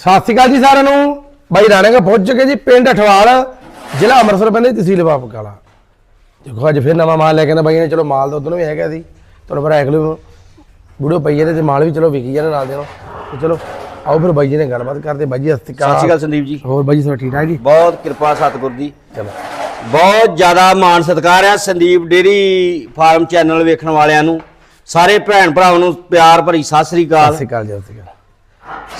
ਸਤਿ ਸ਼੍ਰੀ ਅਕਾਲ ਜੀ ਸਾਰਿਆਂ ਨੂੰ। ਬਾਈ ਰਾਣੇ ਕਾ ਪਹੁੰਚ ਚੁੱਕੇ ਜੀ ਪਿੰਡ ਅਠਵਾਲ ਜ਼ਿਲ੍ਹਾ ਅੰਮ੍ਰਿਤਸਰ ਪੈਂਦਾ ਤਹਿਸੀਲ ਬਾਪਕਾਲਾ ਦੇਖੋ ਅੱਜ ਫਿਰ ਨਵਾਂ ਮਾਲ ਲੈ ਕੇ ਆਂਦਾ ਬਾਈ ਨੇ ਚਲੋ ਮਾਲ ਤਾਂ ਉਦੋਂ ਵੀ ਹੈਗਾ ਸੀ ਤੁਹਾਨੂੰ ਪਰ ਅਗਲੇ ਵੀਡੀਓ ਪਈ ਜਾਂਦੇ ਤੇ ਮਾਲ ਵੀ ਚਲੋ ਵਿਕੀ ਜਾਣਾ ਨਾਲ ਦੇ ਨਾਲ। ਤੇ ਚਲੋ ਆਓ ਫਿਰ ਬਾਈ ਜੀ ਨੇ ਗੱਲਬਾਤ ਕਰਦੇ। ਬਾਈ ਜੀ ਸਤਿ ਸ਼੍ਰੀ ਸਤਿ ਸ਼੍ਰੀ ਅਕਾਲ ਅਕਾਲ ਸੰਦੀਪ ਜੀ। ਹੋਰ ਬਾਈ ਜੀ ਸਭ ਠੀਕ ਠਾਕ ਜੀ? ਬਹੁਤ ਕਿਰਪਾ ਸਤਿਗੁਰ ਦੀ। ਚਲੋ। ਬਹੁਤ ਜ਼ਿਆਦਾ ਮਾਣ ਸਤਿਕਾਰ ਆ ਸੰਦੀਪ ਡੇਰੀ ਫਾਰਮ ਚੈਨਲ ਵੇਖਣ ਵਾਲਿਆਂ ਨੂੰ। ਸਾਰੇ ਭੈਣ ਭਰਾਵਾਂ ਨੂੰ ਪਿਆਰ ਭਰੀ ਸਤਿ ਸ੍ਰੀ ਸਤਿ ਅਕਾਲ ਸ਼੍ਰੀ ਅਕਾਲ ਜੀ ਸਤਿ ਸ਼੍ਰੀ ਅਕਾਲ।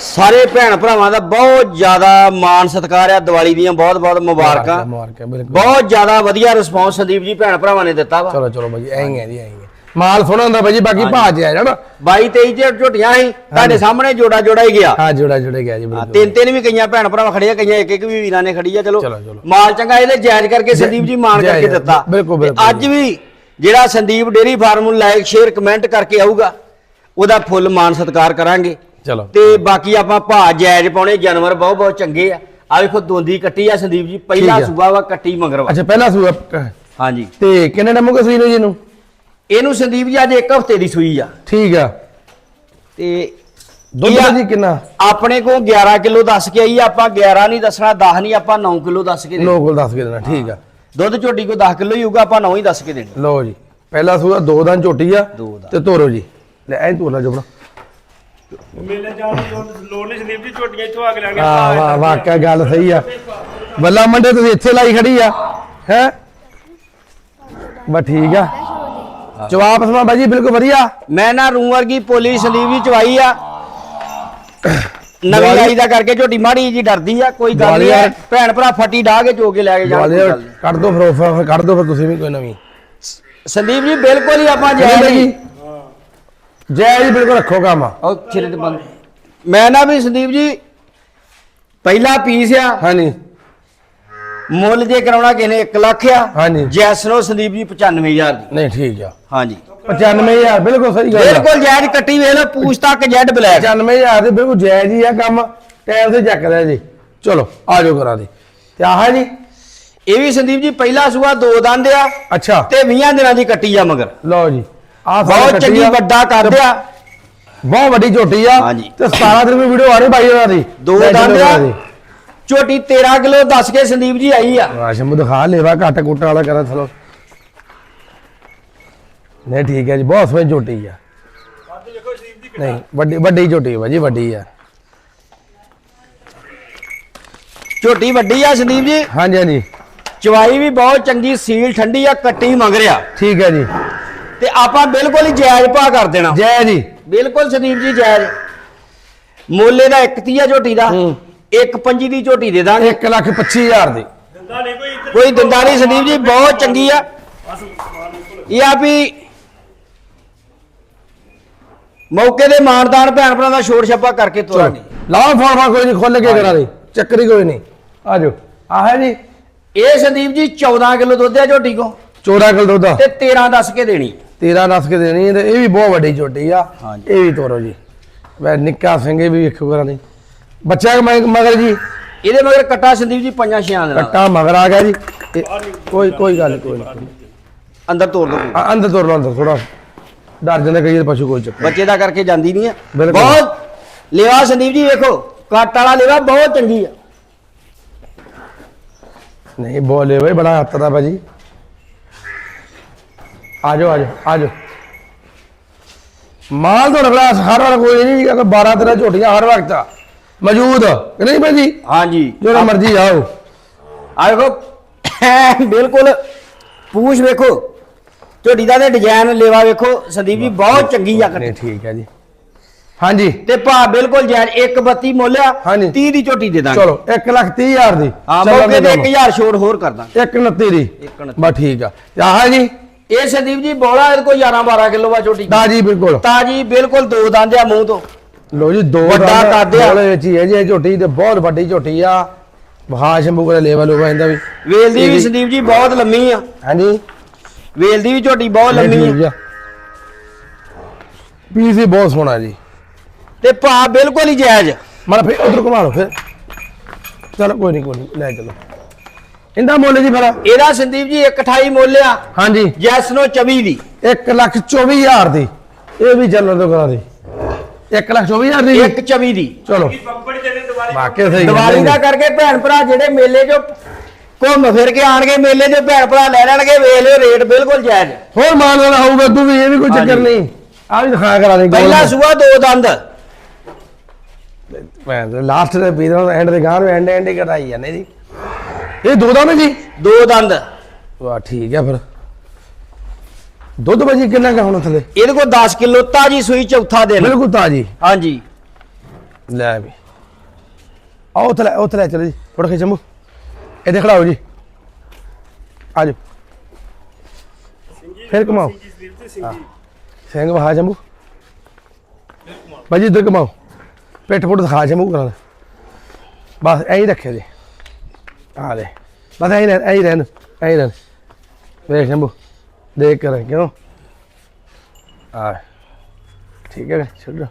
ਸਾਰੇ ਭੈਣ ਭਰਾਵਾਂ ਦਾ ਬਹੁਤ ਜ਼ਿਆਦਾ ਮਾਣ ਸਤਿਕਾਰ ਆ ਦੀਵਾਲੀ ਦੀਆਂ ਬਹੁਤ ਬਹੁਤ ਮੁਬਾਰਕਾਂ। ਮੁਬਾਰਕਾਂ ਬਿਲਕੁਲ। ਬਹੁਤ ਜ਼ਿਆਦਾ ਵਧੀਆ ਰਿਸਪੌਂਸ ਸੰਦੀਪ ਜੀ ਭੈਣ ਭਰਾਵਾਂ ਨੇ ਦਿੱਤਾ ਵਾ। ਚਲੋ ਚਲੋ ਬਾਈ ਜੀ ਐਂ ਹੀ ਹੈ ਜੀ ਐਂ ਹੀ ਹੈ। ਮਾਲ ਸੋਹਣਾ ਹੁੰਦਾ ਬਾਈ ਜੀ ਬਾਕੀ ਚ ਆ ਜਾਣਾ। 22 23 ਚ ਝੋਟੀਆਂ ਸੀ ਤੁਹਾਡੇ ਸਾਹਮਣੇ ਜੋੜਾ ਜੋੜਾ ਹੀ ਗਿਆ। ਹਾਂ ਜੋੜਾ ਜੁੜੇ ਗਿਆ ਜੀ ਬਿਲਕੁਲ। ਤਿੰਨ ਤਿੰਨ ਵੀ ਕਈਆਂ ਭੈਣ ਭਰਾਵਾਂ ਖੜੀਆਂ ਕਈਆਂ ਇੱਕ ਇੱਕ ਵੀ ਵੀਰਾਂ ਨੇ ਖੜੀ ਆ ਚਲੋ। ਮਾਲ ਚੰਗਾ ਇਹਦੇ ਜਾਇਜ਼ ਕਰਕੇ ਸੰਦੀਪ ਜੀ ਮਾਣ ਕਰਕੇ ਦਿੱਤਾ। ਬਿਲਕੁਲ। ਅੱਜ ਵੀ ਜਿਹੜਾ ਸੰਦੀਪ ਡੇਰੀ ਫਾਰਮ ਨੂੰ ਲਾਈਕ ਸ਼ੇਅਰ ਕਮੈਂਟ ਕਰਕੇ ਆਊਗਾ ਉਹਦਾ ਫੁੱਲ ਮਾਣ ਸਤਿਕਾਰ ਕਰਾਂਗੇ। ਚਲੋ। ਤੇ ਬਾਕੀ ਆਪਾਂ ਭਾ ਜਾਇਜ਼ ਪਾਉਣੇ ਜਾਨਵਰ ਬਹੁਤ ਬਹੁਤ ਚੰਗੇ ਆ। ਆ ਵੇਖੋ ਦੋਂਦੀ ਕੱਟੀ ਆ ਸੰਦੀਪ ਜੀ ਪਹਿਲਾ ਠੀਕ ਆ। ਵਾ ਕੱਟੀ ਮਗਰ। ਵਾ ਅੱਛਾ ਪਹਿਲਾ ਸੂਆ ਹਾਂਜੀ। ਤੇ ਕਿੰਨੇ ਕੋ ਸੂਈ ਨੂੰ ਜੀ ਨੂੰ ਇਹਨੂੰ ਸੰਦੀਪ ਜੀ ਅੱਜ ਇੱਕ ਹਫ਼ਤੇ ਦੀ ਸੂਈ ਆ। ਠੀਕ ਆ। ਤੇ ਦੁੱਧ ਇਹ ਆ- ਦਾ ਜੀ ਕਿੰਨਾ? ਆਪਣੇ ਕੋਲ 11 ਕਿਲੋ ਦੱਸ ਕੇ ਆਈ ਆ, ਆਪਾਂ 11 ਨਹੀਂ ਦੱਸਣਾ 10 ਨਹੀਂ ਆਪਾਂ 9 ਕਿਲੋ ਦੱਸ ਕੇ ਦੇ ਨੋ ਕੋਲ ਦੱਸ ਕੇ ਦੇਣਾ ਠੀਕ ਆ। ਦੁੱਧ ਝੋਟੀ ਕੋ 10 ਕਿਲੋ ਹੀ ਹੋਊਗਾ ਆਪਾਂ 9 ਹੀ ਦੱਸ ਕੇ ਦੇਣੀ। ਲਓ ਜੀ ਪਹਿਲਾ ਸੂਆ ਦੋ ਦਿਨ ਝੋਟੀ ਆ ਦੋ। ਤੇ ਤੋਰੋ ਜੀ। ਲੈ ਐਂ ਤੋਰ ਲੈ ਜੋਬਣਾ। ਮੇਲੇ ਜਾਣ ਦੀ ਲੋੜ- ਲੋੜ ਨਹੀਂ ਸੰਦੀਪ ਜੀ ਝੋਟੀਆਂ ਇੱਥੋਂ ਆ ਕੇ ਲੈ ਕੇ ਹਾਂ ਵਾਹ ਵਾਕਿਆ ਗੱਲ ਸਹੀ ਆ। ਬੱਲਾ ਮੰਡੇ ਤੁਸੀਂ ਇੱਥੇ ਲਾਈ ਖੜੀ ਆ ਹੈ? ਬਸ ਠੀਕ ਆ। ਜਵਾਬ ਸਮਾ ਬਾਜੀ ਬਿਲਕੁਲ ਵਧੀਆ। ਮੈਂ ਨਾ ਰੂ ਵਰਗੀ ਪੋਲੀ ਸੰਦੀਪ ਜੀ ਚਵਾਈ ਆ। ਨਵੀਂ ਆਈ ਦਾ ਕਰਕੇ ਝੋਟੀ ਮਾੜੀ ਜੀ ਡਰਦੀ ਆ ਕੋਈ ਗੱਲ ਨਹੀਂ ਦੀਵਾਲੀ- ਭੈਣ ਭਰਾ ਫੱਟੀ ਡਾਹ ਕੇ ਚੋ ਕੇ ਲੈ ਕੇ ਜਾਣ ਵਾਲੇ। ਕੱਢ ਦੋ ਫਿਰ offer, ਕੱਢ ਦੋ ਫਿਰ ਤੁਸੀਂ ਵੀ ਕੋਈ ਨਵੀਂ। ਸੰਦੀਪ ਜੀ ਬਿਲਕੁਲ ਹੀ ਆਪਾਂ ਜੀ? ਜੀ ਜੈ ਜੀ ਬਿਲਕੁਲ ਰੱਖੋ ਕੰਮ। ਉਹ ਤੇ ਬੰਦ। ਮੈਂ ਨਾ ਵੀ ਸੰਦੀਪ ਜੀ ਪਹਿਲਾ ਪੀਸ ਆ। ਹਾਂਜੀ। ਮੁੱਲ ਜੇ ਕਰਾਉਣਾ ਕਿਸੇ ਨੇ 1 ਲੱਖ ਆ ਹਾਂਜੀ। ਜੈਸਨੋ ਸੰਦੀਪ ਜੀ 95000 ਦੀ। ਨਹੀਂ ਠੀਕ ਆ। ਹਾਂਜੀ। 95000 ਬਿਲਕੁਲ ਸਹੀ ਗੱਲ ਆ। ਬਿਲਕੁਲ ਜਾਇਜ਼ ਕੱਟੀ ਵੇਖ ਲਓ ਪੂਛ ਤੱਕ ਜੈਡ ਬਲੈਕ। 95000 ਦੇ ਬਿਲਕੁਲ ਜਾਇਜ਼ ਹੀ ਆ ਕੰਮ ਟਾਈਮ ਤੇ ਚੱਕਦਾ ਜੀ। ਚਲੋ ਆ ਜਾਓ ਕਰਾ ਦੇ। ਤੇ ਆਹ ਜੀ। ਇਹ ਵੀ ਸੰਦੀਪ ਜੀ ਪਹਿਲਾ ਸੂਆ ਦੋ ਦੰਦ ਆ ਅੱਛਾ। ਤੇ 20 ਦਿਨਾਂ ਦੀ ਕੱਟੀ ਆ ਮਗਰ। ਲਓ ਜੀ। ਆਹ ਬਹੁਤ ਚੰਗੀ ਵੱਡਾ ਕੱਦ ਆ। ਬਹੁਤ ਵੱਡੀ ਝੋਟੀ ਆ। ਹਾਂਜੀ। ਤੇ 17 ਦਿਨ ਦੀ ਵੀਡੀਓ ਆ ਰਹੀ ਬਾਈ ਉਹਨਾਂ ਦੀ। ਦੋ ਲੈ ਦੰਦ ਆ। ਦੇ। ਝੋਟੀ 13 ਕਿਲੋ ਦੱਸ ਕੇ ਸੰਦੀਪ ਜੀ ਆਈ ਆ। ਆ ਸ਼ੰਭੂ ਦਿਖਾ ਲੇਵਾ ਘੱਟ ਕੁੱਟਣ ਵਾਲਾ ਕਰਾਂ ਚਲੋ। ਨਹੀਂ ਠੀਕ ਹੈ ਜੀ ਬਹੁਤ ਸੋਹਣੀ ਝੋਟੀ ਆ। ਨਹੀਂ ਵੱਡੀ ਵੱਡੀ ਝੋਟੀ ਹੈ ਜੀ ਵੱਡੀ ਆ। ਝੋਟੀ ਵੱਡੀ ਆ ਸੰਦੀਪ ਜੀ। ਹਾਂਜੀ ਹਾਂਜੀ। ਚਵਾਈ ਵੀ ਬਹੁਤ ਚੰਗੀ ਸੀਲ ਠੰਡੀ ਆ ਕੱਟੀ ਮਗਰ ਆ। ਠੀਕ ਹੈ ਜੀ। ਤੇ ਆਪਾਂ ਬਿਲਕੁਲ ਹੀ ਜਾਇਜ਼ ਭਾਅ ਕਰ ਦੇਣਾ। ਜੈ ਜੀ ਬਿਲਕੁਲ ਸੰਦੀਪ ਜੀ ਜਾਇਜ਼। ਮੋਲੇ ਦਾ 31 ਆ ਝੋਟੀ ਦਾ ਹੂੰ। ਇੱਕ ਪੰਜੀ ਦੀ ਝੋਟੀ ਦੇ ਦਾਂਗੇ। 1 ਲੱਖ 25000 ਦੀ। ਦਿੰਦਾ ਨਹੀਂ ਕੋਈ ਇੱਧਰ। ਕੋਈ ਦਿੰਦਾ ਨਹੀਂ ਸੰਦੀਪ ਜੀ ਬਹੁਤ ਚੰਗੀ ਆ। ਇਹ ਆ ਵੀ ਮੌਕੇ ਦੇ ਮਾਨਦਾਨ ਭੈਣ ਭਰਾ ਦਾ ਸ਼ੋਰ ਛੱਪਾ ਕਰਕੇ ਤੋਰਾਂਗੇ। ਲਾਓ ਫੋਨ ਫਾ ਕੋਈ ਨਹੀਂ ਖੋਲ ਕੇ ਕਰਾ ਦੇ। ਚੱਕਰੀ ਕੋਈ ਨਹੀਂ। ਆ ਜਾਓ ਆਹ ਹੈ ਜੀ। ਇਹ ਸੰਦੀਪ ਜੀ 14 ਕਿਲੋ ਦੁੱਧ ਆ ਝੋਟੀ ਕੋ 14 ਕਿਲੋ ਦੁੱਧ ਆ। ਤੇ 13 ਦੱਸ ਕੇ ਦੇਣੀ। 13 ਦੱਸ ਕੇ ਦੇਣੀ ਹੈ ਤੇ ਇਹ ਵੀ ਬਹੁਤ ਵੱਡੀ ਝੋਟੀ ਆ। ਇਹ ਵੀ ਤੋਰੋ ਜੀ। ਵੈ ਨਿੱਕਾ ਸਿੰਘ ਇਹ ਵੀ ਵੇਖੋ ਕਰਾਂ ਦੀ ਬੱਚਾ ਮਗਰ ਜੀ। ਇਹਦੇ ਮਗਰ ਕੱਟਾ ਸੰਦੀਪ ਜੀ ਪੰਜਾਂ ਛਿਆਂ ਦੇ ਕੱਟਾ ਮਗਰ ਆ ਗਿਆ ਜੀ। ਕੋਈ ਕੋਈ ਗੱਲ ਕੋਈ ਨਹੀਂ। ਅੰਦਰ ਤੋੜ ਦੋ। ਅੰਦਰ ਤੋਰ ਲਓ ਅੰਦਰ। ਥੋੜਾ ਡਰ ਜਾਂਦੇ ਕਈ ਪਸ਼ੂ ਕੋਈ ਚੱਕਰ ਬੱਚੇ ਦਾ ਕਰਕੇ ਜਾਂਦੀ ਨਹੀਂ ਆ। ਬਿਲਕੁਲ। ਬਹੁਤ ਲੇਵਾ ਸੰਦੀਪ ਜੀ ਵੇਖੋ। ਕੱਟ ਵਾਲਾ ਲੇਵਾ ਬਹੁਤ ਚੰਗੀ ਆ। ਨਹੀਂ ਬੋਲੇ ਬਈ ਬੜਾ ਹੱਥ ਦਾ ਭਾਜੀ। ਆ ਜਾਓ ਆ ਜਾਓ ਆ ਜਾਓ ਮਾਲ ਤੋਂ ਰਗੜਾ ਹਰ ਵਾਰ ਕੋਈ ਨਹੀਂ ਕਿ 12 13 ਝੋਟੀਆਂ ਹਰ ਵਕਤ ਆ। ਮੌਜੂਦ ਕਿ ਨਹੀਂ ਭਾਜੀ ਹਾਂਜੀ। ਜਿਹੜਾ ਮਰਜ਼ੀ ਆਓ। ਆ ਵੇਖੋ ਬਿਲਕੁਲ ਪੂਛ ਵੇਖੋ ਝੋਟੀ ਦਾ ਤੇ ਡਿਜ਼ਾਈਨ ਲੇਵਾ ਵੇਖੋ ਸੰਦੀਪ ਜੀ ਬਹੁਤ ਚੰਗੀ ਆ। ਕੱਟੀ ਠੀਕ ਹੈ ਜੀ। ਹਾਂਜੀ। ਤੇ ਭਾ ਬਿਲਕੁਲ ਜਾਇਜ਼ 132 ਮੋਲਿਆ ਹਾਂਜੀ। 30 ਦੀ ਝੋਟੀ ਦੇ ਦਾਂਗੇ। ਚਲੋ 1 ਲੱਖ 30 ਹਜ਼ਾਰ ਦੀ। ਹਾਂ ਮੌਕੇ ਤੇ ਕੰਮ। 1000 ਛੋੜ ਹੋਰ ਕਰ ਦਾਂਗੇ। 129 ਦੀ। ਬਸ ਠੀਕ ਆ। ਆਹ ਜੀ ਇਹ ਸੰਦੀਪ ਜੀ ਬੋਲਾ ਇਹਦੇ ਕੋਲ 11 12 ਕਿਲੋ ਵਾ ਝੋਟੀ ਦਾ ਜੀ ਬਿਲਕੁਲ। ਤਾਜੀ ਬਿਲਕੁਲ ਦੋ ਦੰਦ ਆ ਮੂੰਹ ਤੋਂ। ਲੋ ਜੀ ਦੋ ਵੱਡਾ ਦੰਦ ਕੱਦ ਆ। ਬੋਲੇ ਵਿੱਚ ਹੀ ਹੈ ਜੀ ਇਹ ਝੋਟੀ ਤੇ ਬਹੁਤ ਵੱਡੀ ਝੋਟੀ ਆ। ਬਹਾ ਸ਼ੰਭੂ ਕੋਲ ਲੈਵਲ ਹੋਗਾ ਇਹਦਾ ਵੀ। ਵੇਲ ਦੀ ਵੀ ਸੰਦੀਪ ਜੀ ਬਹੁਤ ਲੰਮੀ ਆ। ਹਾਂਜੀ। ਵੇਲ ਦੀ ਵੀ ਝੋਟੀ ਬਹੁਤ ਲੰਮੀ ਆ। ਆ। ਪੀਸ ਵੀ ਬਹੁਤ ਸੋਹਣਾ ਜੀ। ਤੇ ਭਾ ਬਿਲਕੁਲ ਹੀ ਜਾਇਜ਼ ਮਨ ਫਿਰ ਉਧਰ ਘੁਮਾ ਲਓ ਫਿਰ। ਚਲੋ ਕੋਈ ਨਹੀਂ ਕੋਈ ਨਹੀਂ ਲੈ ਚਲੋ। ਇੰਦਾ ਮੁੱਲ ਜੀ ਫਿਰ? ਇਹਦਾ ਸੰਦੀਪ ਜੀ 128 ਮੁੱਲ ਆ। ਹਾਂਜੀ। ਜੈਸਨੋ 24 ਦੀ। 1 ਲੱਖ 24 ਹਜ਼ਾਰ ਦੀ। ਇਹ ਵੀ ਚੱਲਣ ਤੋਂ ਕਰਾ ਦੇ 1 ਲੱਖ 24 ਹਜ਼ਾਰ ਦੀ ਜੀ? 124 ਦੀ। ਚਲੋ। ਕੀ ਬੰਬੜੀ ਦੇ ਦੇ ਵਾਕਿਆ ਸਹੀ ਦੀਵਾਲੀ ਦਾ ਕਰਕੇ ਭੈਣ ਭਰਾ ਜਿਹੜੇ ਮੇਲੇ 'ਚੋਂ ਘੁੰਮ ਫਿਰ ਕੇ ਆਣਗੇ ਮੇਲੇ 'ਚੋਂ ਭੈਣ ਭਰਾ ਲੈ ਲੈਣਗੇ ਵੇਖ ਲਿਓ ਰੇਟ ਬਿਲਕੁਲ ਜਾਇਜ਼। ਹੋਰ ਮਾਨ ਵਾਲਾ ਹੋਊਗਾ ਤੂੰ ਵੀ ਇਹ ਵੀ ਕੋਈ ਚੱਕਰ। ਨਹੀਂ। ਆ ਵੀ ਦਿਖਾ ਕਰਾ ਦੇ ਪਹਿਲਾ ਸੂਆ ਦੋ ਦੰਦ। ਮੈਂ ਲਾਸਟ ਦੇ ਵੀਰ ਐਂਡ ਦੇ ਗਾਂ ਨੂੰ ਐਂਡ ਐਂਡ ਹੀ ਕਰਾਈ ਜਾਂਦੇ ਜੀ। ਇਹ ਦੋ ਦਾ ਨੇ ਜੀ? ਦੋ ਦੰਦ। ਵਾਹ ਠੀਕ ਹੈ ਫਿਰ। ਦੁੱਧ ਭਾਜੀ ਕਿੰਨਾ ਕਾ ਹੁਣ ਥਲੇ? ਇਹਦੇ ਕੋਲ 10 ਕਿਲੋ ਤਾਜੀ ਸੂਈ ਚੌਥਾ ਦਿਨ। ਬਿਲਕੁਲ ਤਾਜੀ। ਹਾਂਜੀ। ਲੈ ਵੀ। ਆਓ ਥਲੇ ਉਹ ਥਲੇ ਚਲੋ ਜੀ। ਫੜ ਕੇ ਚੰਮੂ ਇਹ ਖੜਾਓ ਜੀ। ਆ ਜਾਓ। ਫਿਰ ਕਮਾਓ ਸਿੰਘੀ ਵਹਾ ਚੰਮੂ ਭਾਜੀ ਇੱਧਰ ਕਮਾਓ ਪਿੱਠ ਪੁੱਠ ਦਿਖਾ ਚੰਮੂ ਕਰਾ। ਬਸ ਐਂ ਹੀ ਰੱਖਿਓ ਜੀ। ਆ ਲੈ ਬਸ ਐਂ ਰਹਿ ਐਂ ਹੀ ਰਹਿਣ ਐਂ ਹੀ ਰਹਿਣ। ਵੇਖ ਚੰਮੂ ਦੇਖ ਕਰ ਕਿਉਂ? ਆ ਠੀਕ ਹੈ ਛੱਡ।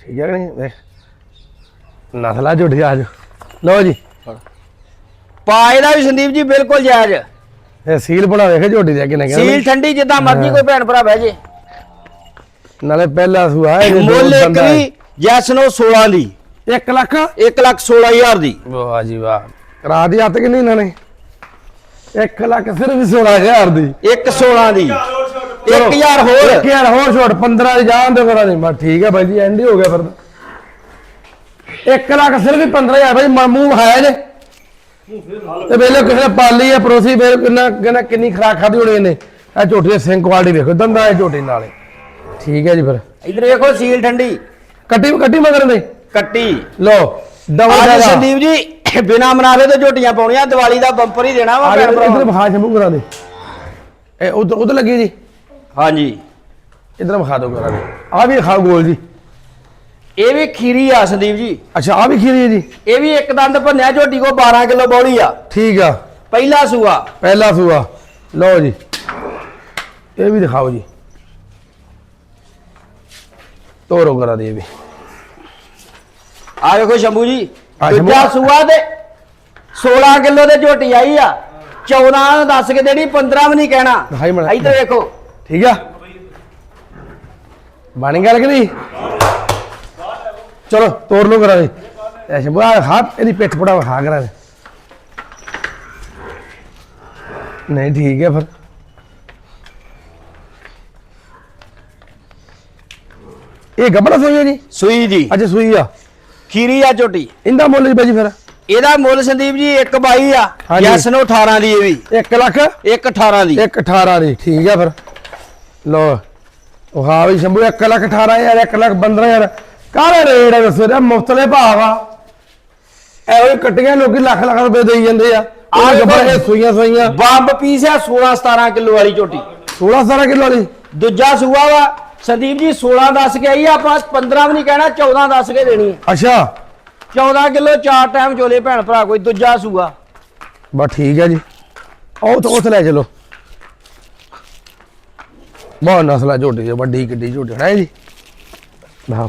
ਠੀਕ ਹੈ ਕਿ ਨਹੀਂ? ਵੇਖ। ਨਸਲਾ ਝੁੱਟ ਜਾ ਆਜੋ ਲਓ ਜੀ। ਪਾਏ ਦਾ ਵੀ ਸੰਦੀਪ ਜੀ ਬਿਲਕੁਲ ਜਾਇਜ਼। ਇਹ ਸੀਲ ਬਣਾ ਵੇਖੇ ਝੋਟੀ ਦੇ ਅੱਗੇ ਨਾ ਸੀਲ ਠੰਡੀ ਜਿੱਦਾਂ ਮਰਜ਼ੀ ਕੋਈ ਭੈਣ ਭਰਾ ਬਹਿ ਜੇ। ਨਾਲੇ ਪਹਿਲਾ ਸੂਆ ਹੈ ਜੇ ਮੁੱਲ ਇੱਕ ਬੰਦਾ ਹੈ। ਵੀ ਜੈਸ ਨੋ 16 ਦੀ। ਇੱਕ ਲੱਖ? 1 ਲੱਖ 16000 ਦੀ। ਵਾਹ ਜੀ ਵਾਹ। ਰਾਤ ਦੀ ਹੱਤ ਕਿੰਨੀ ਇਹਨਾਂ ਨੇ? ਇੱਕ ਲੱਖ ਸਿਰਫ 16000 ਦੀ। ਇੱਕ 16 ਦੀ। ਚਲੋ। 1000 ਹੋਰ। ਇੱਕ ਯਾਰ ਹੋਰ ਛੋਟ 15 ਦੀ ਜਾਣ ਦੇ ਕਰਾ ਨਹੀਂ ਬਸ ਠੀਕ ਹੈ ਬਾਈ ਜੀ ਐਂਡ ਹੀ ਹੋ ਗਿਆ ਫਿਰ। ਤਾਂ। ਇੱਕ ਲੱਖ ਸਿਰਫ ਹੀ 15000 ਬਾਈ ਮਾਮੂ ਹੈ ਜੇ। ਤੇ ਵੇਲੇ ਕਿਸੇ ਨੇ ਪਾਲੀ ਹੈ ਪਰੋਸੀ ਵੇਲੇ ਕਿੰਨਾ ਕਿੰਨਾ ਕਿੰਨੀ ਖਰਾਕ ਖਾਦੀ ਹੋਣੀ ਇਹਨੇ। ਇਹ ਝੋਟੀ ਦੇ ਸਿੰਘ ਕੁਆਲਿਟੀ ਵੇਖੋ ਦੰਦਾਂ ਇਹ ਝੋਟੀ ਨਾਲੇ। ਠੀਕ ਹੈ ਜੀ ਫਿਰ। ਇਧਰ ਵੇਖੋ ਸੀਲ ਠੰਡੀ। ਕੱਟੀ ਕੱਟੀ ਮਗਰ ਦੇ ਕੱਟੀ। ਲੋ ਡਬਲ ਅੱਜ ਦਾ ਸੰਦੀਪ ਜੀ ਬਿਨਾ ਮੁਨਾਫੇ ਤੋਂ ਝੋਟੀਆਂ ਪਾਉਣੀਆਂ ਦੀਵਾਲੀ ਦਾ ਬੰਪਰ ਹੀ ਦੇਣਾ ਵਾ ਭੈਣ ਇਧਰ। ਵਿਖਾ ਸ਼ੰਭੂ ਕਰਾ ਦੇ। ਇਹ ਉਧਰ ਉਧਰ ਲੱਗੀ ਜੀ। ਹਾਂਜੀ। ਇਧਰ ਵਿਖਾ ਦਿਓ ਕਰਾ ਦੇ। ਆ ਵੀ ਖਾ ਗੋਲ ਜੀ। ਇਹ ਵੀ ਖੀਰੀ ਆ ਸੰਦੀਪ ਜੀ। ਅੱਛਾ ਆ ਵੀ ਖੀਰੀ ਹੈ ਜੀ। ਇਹ ਵੀ ਇੱਕ ਦੰਦ ਭੰਨਿਆ ਝੋਟੀ ਕੋ 12 ਕਿਲੋ ਬੌਲੀ ਆ। ਠੀਕ ਆ। ਪਹਿਲਾ ਸੂਆ। ਪਹਿਲਾ ਸੂਆ। ਲਓ ਜੀ। ਇਹ ਵੀ ਦਿਖਾਓ ਜੀ। ਤੋਰੋ ਕਰਾ ਦੇ ਇਹ ਵੀ। ਆ ਵੇਖੋ ਸ਼ੰਭੂ ਜੀ ਆ ਸ਼ੰਭੂ। ਦੂਜਾ ਸੂਆ ਤੇ 16 ਕਿਲੋ ਦੇ ਝੋਟੀ ਆਈ ਆ। 14 ਦੱਸ ਕੇ ਦੇਣੀ 15 ਵੀ ਨਹੀਂ ਕਹਿਣਾ। ਇੱਧਰ ਵੇਖੋ। ਠੀਕ ਆ। ਬਣੀ ਗੱਲ ਕਿ ਨਹੀਂ? ਚਲੋ ਤੋਰ ਲੋ ਕਰਾ ਦੇ ਐ ਸ਼ੰਭੂ ਆ ਹੱਥ ਇਹਦੀ ਪਿੱਠ ਪੜਾ ਵਿਖਾ ਕਰਾ ਦੇ ਨਹੀਂ ਠੀਕ ਹੈ ਫਿਰ। ਇਹ ਗੱਬੜਾ ਸੋਈ ਹੈ ਜੀ? ਸੂਈ ਜੀ। ਅੱਛਾ ਸੂਈ ਆ। ਖੀਰੀ ਆ ਝੋਟੀ? ਇਹਦਾ ਮੁੱਲ ਜੀ ਬਾਜੀ ਫਿਰ। ਇਹਦਾ ਮੁੱਲ ਸੰਦੀਪ ਜੀ 1.22 ਆ ਹਾਂਜੀ। ਯੈਸ ਨੋ 18 ਦੀ ਇਹ ਵੀ। 1 ਲੱਖ? 1.18 ਦੀ। 1 18 ਦੀ ਠੀਕ ਆ ਫਿਰ। ਲੋ ਉਹ ਹਾਂ ਵੀ ਸ਼ੰਭੂ 1 ਲੱਖ 18 ਹਜ਼ਾਰ 1 ਲੱਖ 15 ਹਜ਼ਾਰ। ਕਾਹਦਾ ਰੇਟ ਹੈ ਦੱਸੋ ਇਹਦਾ? ਮੁਫਤਲੇ ਭਾਅ ਆ ਇਹੋ ਹੀ ਕੱਟੀਆਂ ਲੋਕੀ ਲੱਖ ਲੱਖ ਰੁਪਏ ਦੇਈ ਜਾਂਦੇ ਆ। ਆ ਆਹ ਦੇਖੋ। ਇਹ ਸੂਈਆਂ ਸੂਈਆਂ। ਬੰਬ ਪੀਸ ਆ 16 17 ਕਿਲੋ ਵਾਲੀ ਝੋਟੀ। 16 17 ਕਿਲੋ ਵਾਲੀ। ਦੂਜਾ ਸੂਆ ਵਾ ਸੰਦੀਪ ਜੀ 16 ਦੱਸ ਕੇ ਆਈ ਆ, ਆਪਾਂ 15 ਵੀ ਨਹੀਂ ਕਹਿਣਾ 14 ਦੱਸ ਕੇ ਦੇਣੀ ਹੈ ਅੱਛਾ। 14 ਕਿਲੋ ਚਾਰ ਟਾਈਮ ਚੋਲੇ ਭੈਣ ਭਰਾ ਕੋਈ ਦੂਜਾ ਸੂਆ। ਬਸ ਠੀਕ ਹੈ ਜੀ। ਉਹ ਤੋਂ ਲੈ ਚਲੋ। ਬਹੁਤ ਨਸਲਾ ਝੋਟੀ ਹੈ ਵੱਡੀ ਕਿੱਡੀ ਝੋਟੀ ਹੈ ਜੀ? ਹਾਂ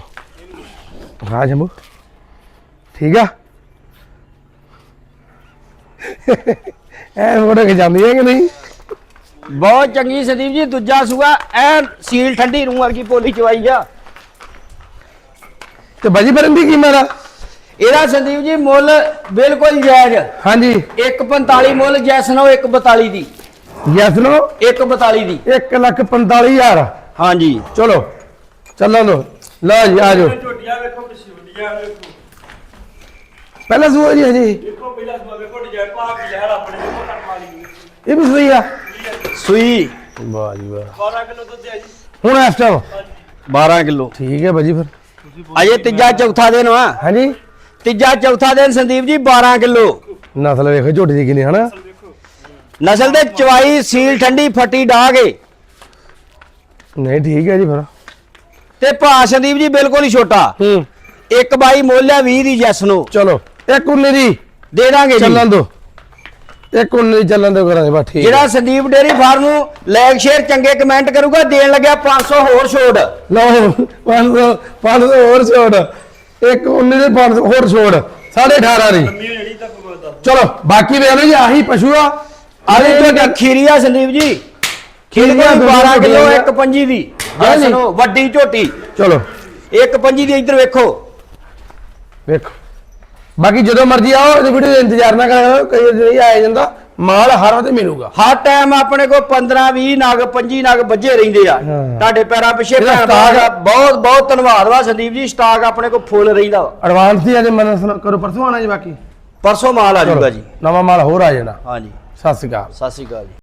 ਹਾਂ ਜੰਮੂ। ਠੀਕ ਆ? ਐ ਫੋਟੋ ਖਿਚਾਉਂਦੀ ਹੈ ਕਿ ਨਹੀਂ? ਬਹੁਤ ਚੰਗੀ ਸੰਦੀਪ ਜੀ ਦੂਜਾ ਸੂਆ ਐ ਸੀਲ ਠੰਡੀ ਰੂ ਵਰਗੀ ਪੋਲੀ ਚਵਾਈ ਆ। ਤੇ ਬਾਜੀ ਬਰਨ ਦੀ ਕੀਮਤ ਆ? ਇਹਦਾ ਸੰਦੀਪ ਜੀ ਮੁੱਲ ਬਿਲਕੁਲ ਜਾਇਜ਼। ਹਾਂਜੀ। 145 ਮੁੱਲ ਜੈਸਨੋ 142 ਦੀ। ਯੈਸ ਨੋ 142 ਦੀ। 1 ਲੱਖ 45000 ਹਾਂਜੀ। ਚਲੋ ਚੱਲਣ ਦੋ। ਲਓ ਜੀ ਆ ਜਾਓ। ਝੋਟੀਆਂ ਵੇਖੋ ਪਿੱਛੇ ਵੱਡੀਆਂ ਵੇਖੋ। ਪਹਿਲਾ ਸੂਆ ਜੀ ਹਜੀ। ਵੇਖੋ ਪਹਿਲਾਂ ਸਮਾਂ ਵੇਖੋ ਡਿਜ਼ਾਈਨ ਪਾ ਕੇ ਲਹਿਰ ਆਪਣੇ ਵੇਖੋ ਕਰਮ ਵਾਲੀ ਇਹ ਵੀ ਸੂਈ ਆ। ਸੂਈ। ਵਾਹ ਜੀ ਵਾਹ। 12 ਕਿਲੋ ਦੁੱਧ ਹੈ ਜੀ। ਹੁਣ ਇਸ ਟਾਈਮ 12 ਕਿਲੋ। ਠੀਕ ਹੈ ਬਾਜੀ ਫਿਰ। ਅਜੇ ਤੀਜਾ ਚੌਥਾ ਦਿਨ ਵਾ। ਹਾਂਜੀ। ਤੀਜਾ ਚੌਥਾ ਦਿਨ ਸੰਦੀਪ ਜੀ 12 ਕਿਲੋ। ਨਸਲ ਵੇਖੋ ਝੋਟੀ ਦੀ ਕਿੰਨੀ ਹਨਾ? ਨਸਲ ਦੇ ਚਵਾਈ ਸੀਲ ਠੰਡੀ ਫੱਟੀ ਡਾਗੇ ਨਹੀਂ ਠੀਕ ਹੈ ਜੀ ਫਿਰ। ਤੇ ਭਾ ਸੰਦੀਪ ਜੀ ਬਿਲਕੁਲ ਹੀ ਛੋਟਾ। ਹੂੰ। ਇੱਕ ਬਾਈ ਮੁੱਲ ਹੈ 20 ਦੀ ਜੈਸਨੋ ਚਲੋ ਇੱਕ ਉਨੀ ਦੀ। ਦੇ ਦਾਂਗੇ ਜੀ। ਚੱਲਣ ਦੋ। ਇੱਕ ਉਨੀ ਦੀ ਚੱਲਣ ਦੋ ਕਰਾਂਗੇ ਠੀਕ ਜਿਹੜਾ ਸੰਦੀਪ ਡੇਰੀ ਫਾਰਮ ਨੂੰ ਲਾਈਕ ਸ਼ੇਅਰ ਚੰਗੇ ਕਮੈਂਟ ਕਰੂਗਾ ਦੇਣ ਲੱਗਿਆ 500 ਹੋਰ ਛੋੜ ਲਓ 500 500 ਹੋਰ ਛੋੜ ਇੱਕ ਉਨੀ ਦੇ 500 ਹੋਰ ਛੋੜ 18.5 ਦੀ। ਚਲੋ ਬਾਕੀ ਵੇਖ ਲਓ ਜੀ ਆਹੀ ਪਸ਼ੂ ਆ। ਆਲੇ ਤੋਂ ਖੀਰੀਆ ਸੰਦੀਪ ਜੀ। ਖੀਰੀ ਖੀਰੀਆ ਕੋਈ ਦੋ 12 ਝੋਟੀਆਂ ਕਿਲੋ ਆ। ਇੱਕ ਪੰਜੀ ਦੀ। ਹਾਂਜੀ। ਜੈਸਨੋ ਵੱਡੀ ਝੋਟੀ। ਚਲੋ। ਇੱਕ ਪੰਜੀ ਦੀ ਇੱਧਰ ਵੇਖੋ। ਵੇਖੋ। ਬਾਕੀ ਜਦੋਂ ਮਰਜ਼ੀ ਆਓ ਇਹਦੀ ਵੀਡੀਓ ਦਾ ਇੰਤਜ਼ਾਰ ਨਾ ਕਰੋ। ਕਈ ਵਾਰ ਨਹੀਂ ਆਇਆ ਜਾਂਦਾ ਮਾਲ ਹਰ ਵਕਤ ਮਿਲੂਗਾ। ਹਰ ਟਾਈਮ ਆਪਣੇ ਕੋਲ 15 20 ਨਗ 25 ਨਗ ਵੱਜੇ ਰਹਿੰਦੇ ਆ। ਹਾਂ। ਤੁਹਾਡੇ ਪੈਰਾਂ ਪਿੱਛੇ ਭੈਣ ਦਾ ਬਹੁਤ ਬਹੁਤ ਧੰਨਵਾਦ ਵਾ ਸੰਦੀਪ ਜੀ ਸਟਾਕ ਆਪਣੇ ਕੋਲ ਫੁੱਲ ਰਹਿੰਦਾ ਵਾ। ਐਡਵਾਂਸ ਦੀ ਅਜੇ ਮਨ ਸੁਣੋ- ਕਰੋ ਪਰਸੋਂ ਆਣਾ ਜੀ ਬਾਕੀ? ਪਰਸੋਂ ਮਾਲ ਆ ਜਾਊਗਾ ਜੀ। ਨਵਾਂ ਮਾਲ ਹੋਰ ਆ ਜਾਣਾ। ਹਾਂਜੀ। ਸਤਿ ਸ਼੍ਰੀ ਅਕਾਲ। ਸਤਿ ਸ਼੍ਰੀ ਅਕਾਲ ਜੀ।